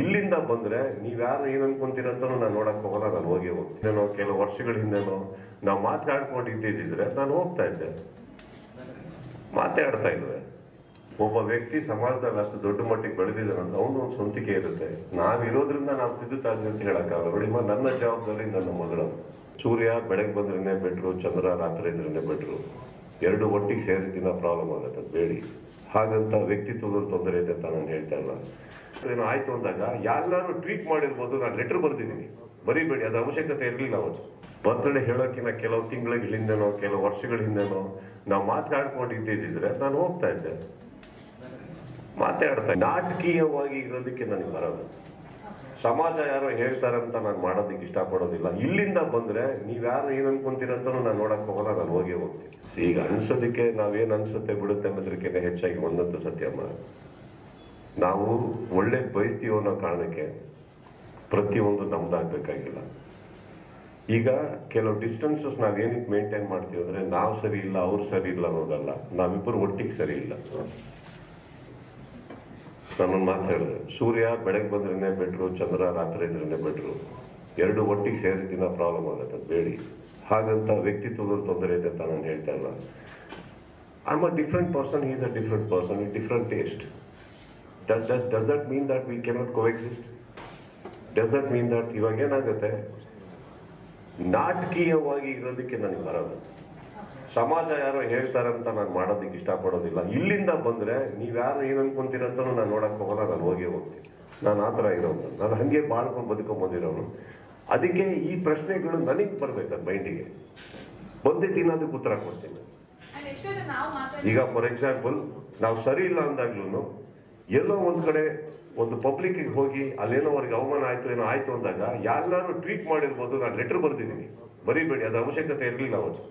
ಇಲ್ಲಿಂದ ಬಂದ್ರೆ ನೀವ್ಯಾರು ಏನ್ ಅನ್ಕೊಂತೀರ ಅಂತ ನಾನು ನೋಡಕ್ ಹೋಗಲ್ಲ, ನಾನು ಹೋಗಿ ಹೋಗ್ತೀನಿ. ಕೆಲವು ವರ್ಷಗಳ ಹಿಂದೆನೋ ನಾವು ಮಾತಾಡ್ಕೊಂಡು ಇದ್ದಿದ್ರೆ ನಾನು ಹೋಗ್ತಾ ಇದ್ದೆ. ಮಾತಾಡ್ತಾ ಇದ್ದೆ. ಒಬ್ಬ ವ್ಯಕ್ತಿ ಸಮಾಜದಲ್ಲಿ ಅಷ್ಟು ದೊಡ್ಡ ಮಟ್ಟಿಗೆ ಬೆಳೆದಿದ್ದಾನೆ ಅಂತ ಅವನು ಒಂದು ಸ್ವಂತಿಕೆ ಇರುತ್ತೆ. ನಾವಿರೋದ್ರಿಂದ ನಾವು ತಿದ್ದುತ್ತಾ ಇದ್ವಿ ಅಂತ ಹೇಳಕ್ಕಾಗಲ್ಲ ನೋಡಿ ನನ್ನ ಜವಾಬ್ದಾರಿ ನನ್ನ ಮಗಳು. ಸೂರ್ಯ ಬೆಳಗ್ಗೆ ಬಂದ್ರೇನೆ ಬೆಟ್ರು, ಚಂದ್ರ ರಾತ್ರಿ ಇದ್ರೇ ಬೆಟ್ರು. ಎರಡು ಒಟ್ಟಿಗೆ ಸೇರಿದ್ದಿನ ದಿನ ಪ್ರಾಬ್ಲಮ್ ಆಗುತ್ತೆ ಬೇಡಿ. ಹಾಗಂತ ವ್ಯಕ್ತಿತ್ವದ ತೊಂದರೆ ಇದೆ ಅಂತ ನಾನು ಹೇಳ್ತಾ ಇಲ್ಲ. ಏನೋ ಆಯ್ತು ಅಂದಾಗ ಎಲ್ಲರೂ ಟ್ವೀಟ್ ಮಾಡಿರ್ಬೋದು, ನಾನು ಲೆಟರ್ ಬರ್ದಿದ್ದೀನಿ. ಬರೀಬೇಡಿ, ಅದು ಅವಶ್ಯಕತೆ ಇರಲಿಲ್ಲ ಅವತ್ತು. ಬರ್ತಡೇ ಹೇಳೋಕ್ಕಿಂತ ಕೆಲವು ತಿಂಗಳ ಹಿಂದೆನೋ ಕೆಲವು ವರ್ಷಗಳ ಹಿಂದೆನೋ ನಾವು ಮಾತಾಡ್ಕೊಂಡು ಇದ್ದಿದ್ರೆ ನಾನು ಹೋಗ್ತಾ ಇದ್ದೆ. ಮಾತಾಡ್ತಾ. ನಾಟಕೀಯವಾಗಿ ಇರೋದಕ್ಕೆ ನನಗೆ ಬರೋದು ಸಮಾಜ ಯಾರೋ ಹೇಳ್ತಾರಂತ ನಾನು ಮಾಡೋದಕ್ಕೆ ಇಷ್ಟಪಡೋದಿಲ್ಲ. ಇಲ್ಲಿಂದ ಬಂದ್ರೆ ನೀವ್ಯಾರು ಏನ್ ಅನ್ಕೊಂತೀರಂತ ನಾನು ನೋಡಕ್ ಹೋಗಲ್ಲ, ನಾನು ಹೋಗಿ ಹೋಗ್ತೀನಿ. ಈಗ ಅನ್ಸೋದಕ್ಕೆ ನಾವೇನ್ ಅನ್ಸುತ್ತೆ ಬಿಡುತ್ತೆ ಅನ್ನೋದಕ್ಕಿಂತ ಹೆಚ್ಚಾಗಿ ಒಂದಂತೂ ಸತ್ಯಮ್ಮ ನಾವು ಒಳ್ಳೆ ಬಯಸ್ತೀವೋ ಅನ್ನೋ ಕಾರಣಕ್ಕೆ ಪ್ರತಿಯೊಂದು ನಮ್ದಾಗಬೇಕಾಗಿಲ್ಲ. ಈಗ ಕೆಲವು ಡಿಸ್ಟೆನ್ಸಸ್ ನಾವೇನಕ್ಕೆ ಮೇಂಟೈನ್ ಮಾಡ್ತೀವಿ ಅಂದ್ರೆ ನಾವು ಸರಿ ಇಲ್ಲ, ಅವ್ರು ಸರಿ ಇಲ್ಲ ಅನ್ನೋದಲ್ಲ. ನಾವಿಬ್ಬರು ಒಟ್ಟಿಗೆ ಸರಿ ಇಲ್ಲ. ನಾನೊಂದು ಮಾತು ಹೇಳಿದೆ. ಸೂರ್ಯ ಬೆಳಗ್ಗೆ ಬಂದ್ರೇನೆ ಬೆಟ್ರು, ಚಂದ್ರ ರಾತ್ರಿ ಇದ್ರೇ ಬೆಟ್ರು. ಎರಡು ಒಟ್ಟಿಗೆ ಸೇರಿ ದಿನ ಪ್ರಾಬ್ಲಮ್ ಆಗುತ್ತೆ ಬೇಡಿ. ಹಾಗಂತ ವ್ಯಕ್ತಿತ್ವದ ತೊಂದರೆ ಇದೆ ಅಂತ ನಾನು ಹೇಳ್ತಾ ಇಲ್ಲ. I a different person is a different person it different taste does does does mean that we cannot coexist does that mean that ಇವಾಗ ಏನಾಗುತ್ತೆ? ನಾಟಕೀಯವಾಗಿ ಇರೋದಕ್ಕೆ ನನಗೆ ಬರೋದು ಸಮಾಜ ಯಾರೋ ಹೇಳ್ತಾರಂತ ನಾನು ಮಾಡೋದಕ್ಕೆ ಇಷ್ಟಪಡೋದಿಲ್ಲ. ಇಲ್ಲಿಂದ ಬಂದ್ರೆ ನೀವ್ಯಾರು ಏನ್ ಅನ್ಕೊಂತೀರ ಅಂತ ನಾನು ನೋಡಕ್ ಹೋಗಲ್ಲ ನಾನು ಹೋಗಿ ಹೋಗ್ತೀನಿ. ನಾನು ಆ ಥರ ಇರೋನು ನಾನು ಹಂಗೆ ಬಾಳ್ಕೊಂಡು ಬದುಕೊಂಡ್ ಬಂದಿರೋನು ಅದಕ್ಕೆ ಈ ಪ್ರಶ್ನೆಗಳು ನನಗೆ ಬರ್ಬೇಕು ಮೈಂಡಿಗೆ. ಬಂದಿದ್ದೀನಿ ಅದಕ್ಕೆ ಉತ್ತರ ಕೊಡ್ತೀನಿ. ನಾವು ಈಗ ಫಾರ್ ಎಕ್ಸಾಂಪಲ್ ನಾವು ಸರಿ ಇಲ್ಲ ಅಂದಾಗ್ಲೂ ಎಲ್ಲೋ ಒಂದ್ ಕಡೆ ಒಂದು ಪಬ್ಲಿಕ್ ಹೋಗಿ ಅಲ್ಲೇನೋ ಅವ್ರಿಗೆ ಅವಮಾನ ಆಯ್ತು ಏನೋ ಆಯ್ತು ಅಂದಾಗ ಯಾರು ಟ್ವೀಟ್ ಮಾಡಿರ್ಬೋದು ನಾನು ಲೆಟರ್ ಬರ್ದಿದ್ದೀನಿ. ಬರೀಬೇಡಿ ಅದು ಅವಶ್ಯಕತೆ ಇರಲಿಲ್ಲ ಅವತ್ತು.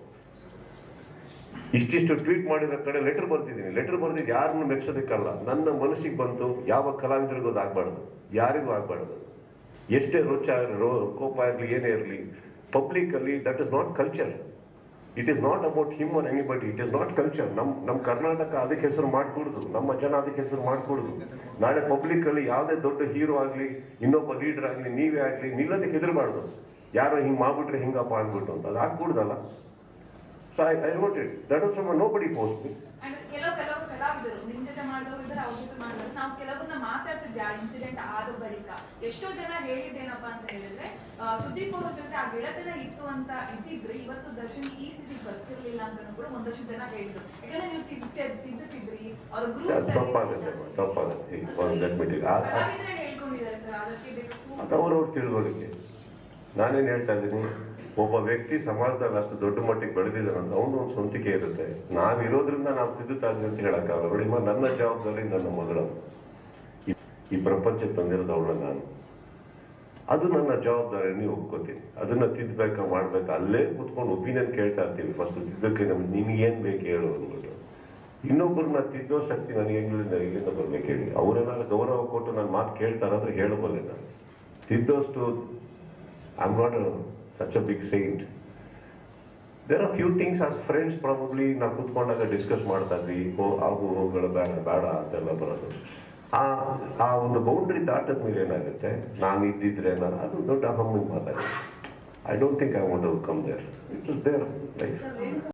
ಇಷ್ಟಿಷ್ಟು ಟ್ವೀಟ್ ಮಾಡಿದ ಕಡೆ ಲೆಟರ್ ಬರ್ತಿದ್ದೀನಿ ಲೆಟರ್ ಬರ್ದಿದ್ದು ಯಾರನ್ನು ಮೆಚ್ಚೋದಕ್ಕಲ್ಲ ನನ್ನ ಮನಸ್ಸಿಗೆ ಬಂತು, ಯಾವ ಕಲಾವಿದರಿಗೂ ಅದು ಆಗ್ಬಾರ್ದು. ಯಾರಿಗೂ ಆಗಬಾರ್ದು. ಎಷ್ಟೇ ರೋಚ ರೋ, ಕೋಪ ಇರಲಿ, ಏನೇ ಇರಲಿ ಪಬ್ಲಿಕ್ ಅಲ್ಲಿ that is not culture it is not about him on anybody it is not culture ನಮ್ಮ ನಮ್ಮ ಕರ್ನಾಟಕ ಅದಕ್ಕೆ ಹೆಸರು ಮಾಡ್ಕೊಡುದು. ನಮ್ಮ ಜನ ಅದಕ್ಕೆ ಹೆಸರು ಮಾಡ್ಕೊಡುದು. ನಾಳೆ ಪಬ್ಲಿಕ್ ಅಲ್ಲಿ ಯಾವುದೇ ದೊಡ್ಡ ಹೀರೋ ಆಗಲಿ, ಇನ್ನೊಬ್ಬ ಲೀಡರ್ ಆಗಲಿ, ನೀವೇ ಆಗ್ಲಿ, ನಿಲ್ಲೋದಕ್ಕೆ ಹೆದರಬಾರ್ದು. ಯಾರೋ ಹಿಂಗೆ ಮಾಡ್ಬಿಟ್ರೆ ಹಿಂಗಪ್ಪ ಅಂದ್ಬಿಟ್ಟು. ಅಂತ ಅದು ಆಗ್ಬಿಡುದಲ್ಲ so I I wrote is from nobody post me and ಕೆಲವು ಕೆಲವು ಕಲಾವಿದರು ನಿಮ್ ಜೊತೆ ಇದ್ದಾರೆ ಅವ್ರ ಜೊತೆ ನಾವು ಕೆಲವನ್ನ ಮಾತಾಡ್ಸಿದ್ವಿ ಆ ಇನ್ಸಿಡೆಂಟ್ ಆದ ಬಳಿಕ. ಎಷ್ಟೋ ಜನ ಹೇಳಿದ್ದೇನಪ್ಪ ಅಂತ ಹೇಳಿದ್ರೆ ಸುದೀಪ್ ಅವ್ರ ಜೊತೆ ಆ ಗೆಳೆತನ ಇತ್ತು ಅಂತ ಇದ್ದಿದ್ರೆ ಇವತ್ತು ದರ್ಶನ್ ಈ ಸ್ಥಿತಿ ಬರ್ತಿರ್ಲಿಲ್ಲ ಅಂತ ಕೂಡ ಒಂದಷ್ಟು ಜನ ಹೇಳಿದ್ರು. ಯಾಕಂದ್ರೆ ನೀವು ತಿದ್ದ ತಿದ್ದುತ್ತಿದ್ರಿ ಅವ್ರ ಗ್ರೂಪ್ ಹೇಳ್ಕೊಂಡಿದ್ದಾರೆ ಸರ್ ಅದಕ್ಕೆ ಬೇಕು. ಅವ್ರವ್ರ ನಾನೇನ್ ಹೇಳ್ತಾ ಇದ್ದೀನಿ? ಒಬ್ಬ ವ್ಯಕ್ತಿ ಸಮಾಜದಲ್ಲಿ ಅಷ್ಟು ದೊಡ್ಡ ಮಟ್ಟಿಗೆ ಬೆಳೆದಿದ್ದಾನೆ ಅಂತ ಅವನು ಒಂದು ಸ್ವಂತಿಕೆ ಇರುತ್ತೆ. ನಾವಿರೋದ್ರಿಂದ ನಾವು ತಿದ್ದುತ್ತಾ ಇದ್ವಿ ಅಂತ ಹೇಳಕ್ಕಾಗಲ್ಲ. ನೋಡಿ ಮ- ನನ್ನ ಜವಾಬ್ದಾರಿ ನನ್ನ ಮಗಳು. ಈ- ಪ್ರಪಂಚಕ್ಕೆ ತಂದಿರೋದು ಅವಳನ್ನ ನಾನು. ಅದು ನನ್ನ ಜವಾಬ್ದಾರಿ, ನೀವು ಒಪ್ಕೋತೀನಿ ಅದನ್ನ ತಿದ್ದಬೇಕಾ ಮಾಡ್ಬೇಕಾ, ಅಲ್ಲೇ ಕುತ್ಕೊಂಡು ಒಪಿನಿಯನ್ ಕೇಳ್ತಾ ಇರ್ತೀವಿ. ಫಸ್ಟ್ ತಿದ್ದಕ್ಕೆ ನಮ್ಗೆ ಏನು ಬೇಕು ಹೇಳು ಅಂದ್ಬಿಟ್ಟು. ಇನ್ನೊಬ್ಬರನ್ನ ತಿದ್ದೋ ಶಕ್ತಿ ನನಗೆ ಹೆಂಗಿಂದ ಇಲ್ಲಿಂದ ಬರ್ಬೇಕು ಹೇಳಿ ಅವರೆಲ್ಲ ಗೌರವ ಕೊಟ್ಟು ನನ್ನ ಮಾತು ಕೇಳ್ತಾರಾದ್ರೆ ಹೇಳಬಲ್ಲೆ ನಾನು. ತಿದ್ದೋಷ್ಟು I not such a big saint. There are few things as friends probably ನಾವು ಕೂತ್ಕೊಂಡಾಗ ಡಿಸ್ಕಸ್ ಮಾಡ್ತಾ ಇದ್ವಿ ಹೋ ಆಗು ಹೋಗಳು ಬೇಡ ಬೇಡ ಅಂತೆಲ್ಲ ಬರೋದು. ಆ ಆ ಒಂದು ಬೌಂಡ್ರಿ ದಾಟದ ಮೇಲೆ ಏನಾಗುತ್ತೆ? ನಾನು ಇದ್ದಿದ್ರೆ ನಾನು ಅದು ದೊಡ್ಡ ಹಮ್ಮಿಂಗ್ ಮಾತಾಡಿ I don't think I want come there it is there life